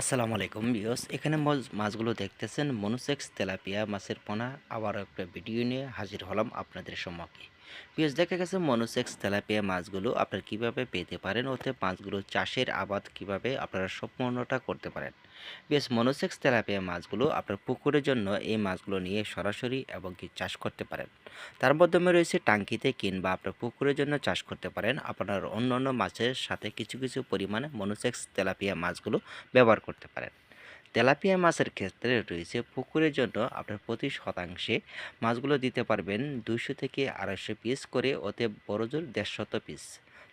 আসসালামু আলাইকুম বিয়স এখানে মাছগুলো দেখতেছেন, মনুসেক্স তেলাপিয়া মাছের পোনা। আবার একটা ভিডিও নিয়ে হাজির হলাম আপনাদের সম্মুখে। বিয়স দেখা গেছে মনুসেক্স তেলাপিয়া মাছগুলো আপনারা কীভাবে পেতে পারেন, ওতে মাছগুলো চাষের আবাদ কীভাবে আপনারা সম্পূর্ণটা করতে পারেন। বেশ মনোসেক্স তেলাপিয়া মাছগুলো আপনার পুকুরের জন্য এই মাছগুলো নিয়ে সরাসরি এবং কি চাষ করতে পারেন। তার মাধ্যমে রয়েছে টাঙ্কিতে কিংবা আপনার পুকুরের জন্য চাষ করতে পারেন। আপনার অন্য অন্য মাছের সাথে কিছু কিছু পরিমাণে মনোসেক্স তেলাপিয়া মাছগুলো ব্যবহার করতে পারেন। তেলাপিয়া মাছের ক্ষেত্রে রয়েছে পুকুরের জন্য আপনার প্রতি শতাংশে মাছগুলো দিতে পারবেন দুইশো থেকে আড়াইশো পিস করে ওতে বড় জোর দেড়শত পিস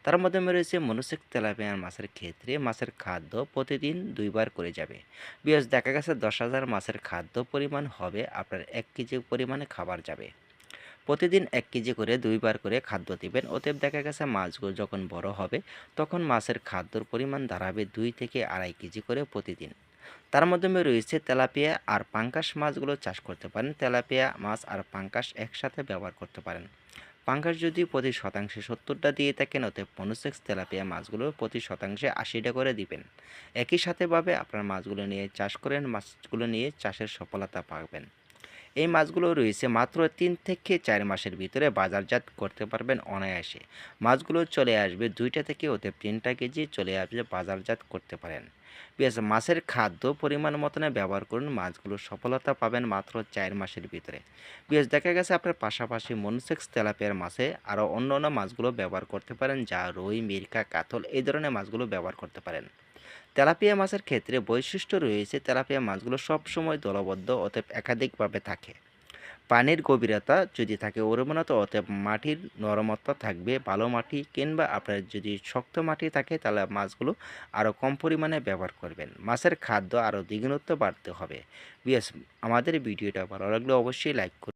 তার মাধ্যমে রয়েছে মনুসেক তেলাপিয়া মাছের ক্ষেত্রে মাছের খাদ্য প্রতিদিন দুইবার করে যাবে। বিয়স, দেখা গেছে দশ হাজার মাছের খাদ্য পরিমাণ হবে, আপনার এক কেজি পরিমাণে খাবার যাবে। প্রতিদিন এক কেজি করে দুইবার করে খাদ্য দিবেন, অতএব দেখা গেছে মাছগুলো যখন বড় হবে, তখন মাছের খাদ্যর পরিমাণ দাঁড়াবে দুই থেকে আড়াই কেজি করে প্রতিদিন। তার মাধ্যমে রয়েছে তেলাপিয়া আর পাঙ্কাশ মাছগুলো চাষ করতে পারেন। তেলাপিয়া মাছ আর পাঙ্কাশ একসাথে ব্যবহার করতে পারেন। পাঙ্কাশ যদি প্রতি শতাংশে সত্তরটা দিয়ে থাকেন, অতএব পনুসেক্স তেলাপিয়া মাছগুলো প্রতি শতাংশে আশিটা করে দিবেন। একই সাথেভাবে আপনার মাছগুলো নিয়ে চাষ করেন, মাছগুলো নিয়ে চাষের সফলতা পাবেন। এই মাছগুলো রয়েছে মাত্র তিন থেকে চার মাসের ভিতরে বাজারজাত করতে পারবেন অনায়াসে। মাছগুলো চলে আসবে দুইটা থেকে ওতে তিনটা কেজি চলে আসবে বাজারজাত করতে পারেন। বেশ, মাছের খাদ্য পরিমাণ মতনে ব্যবহার করুন, মাছগুলো সফলতা পাবেন মাত্র চার মাসের ভিতরে। বেশ, দেখা গেছে আপনার পাশাপাশি মনসেক্স তেলাপিয়ার মাছে আরও অন্য অন্য মাছগুলো ব্যবহার করতে পারেন, যা রুই মিরকা কাতল, এই ধরনের মাছগুলো ব্যবহার করতে পারেন। তেলাপিয়া মাছের ক্ষেত্রে বৈশিষ্ট্য রয়েছে, তেলাপিয়া মাছগুলো সবসময় দলবদ্ধ অতএব একাধিকভাবে থাকে। পানির গভীরতা যদি থাকে উর্বরতা অতএব মাটির নরমতা থাকবে, ভালো মাটি কিংবা আপনার যদি শক্ত মাটি থাকে, তাহলে মাছগুলো আরও কম পরিমাণে ব্যবহার করবেন। মাছের খাদ্য আরও দ্বিগুণত্ব বাড়তে হবে। বিএস আমাদের ভিডিওটা ভালো লাগলে অবশ্যই লাইক করুন।